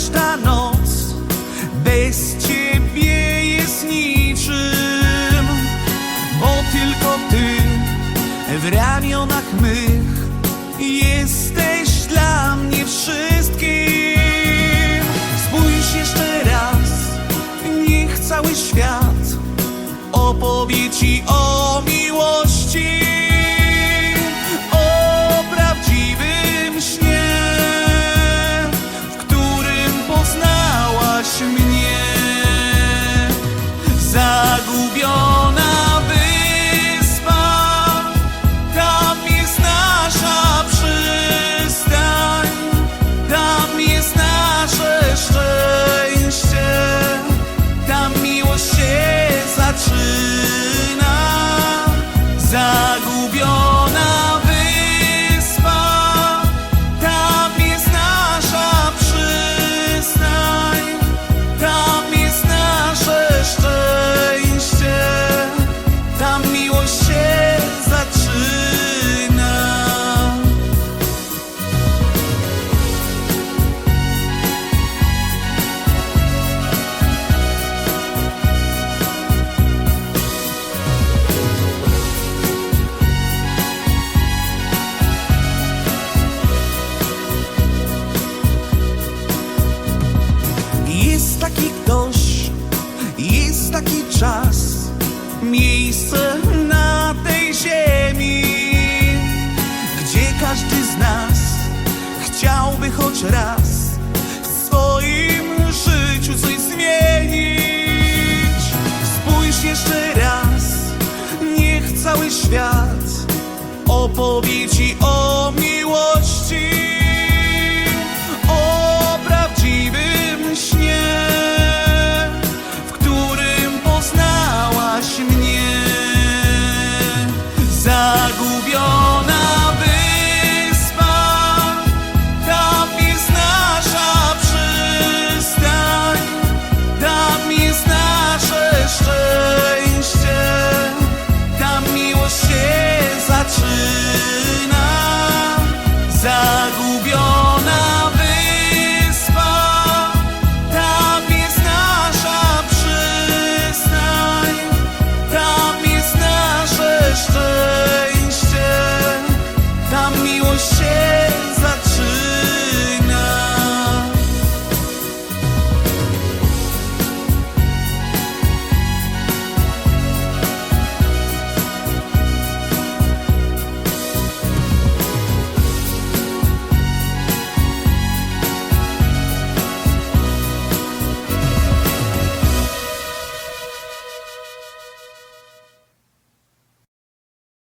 każda noc bez ciebie jest niczym, bo tylko ty w ramionach mych jesteś dla mnie wszystkim. Spójrz jeszcze raz, niech cały świat opowie ci o miłości, taki ktoś, jest taki czas, miejsce na tej ziemi, gdzie każdy z nas chciałby choć raz w swoim życiu coś zmienić. Spójrz jeszcze raz, niech cały świat opowie ci o patrzy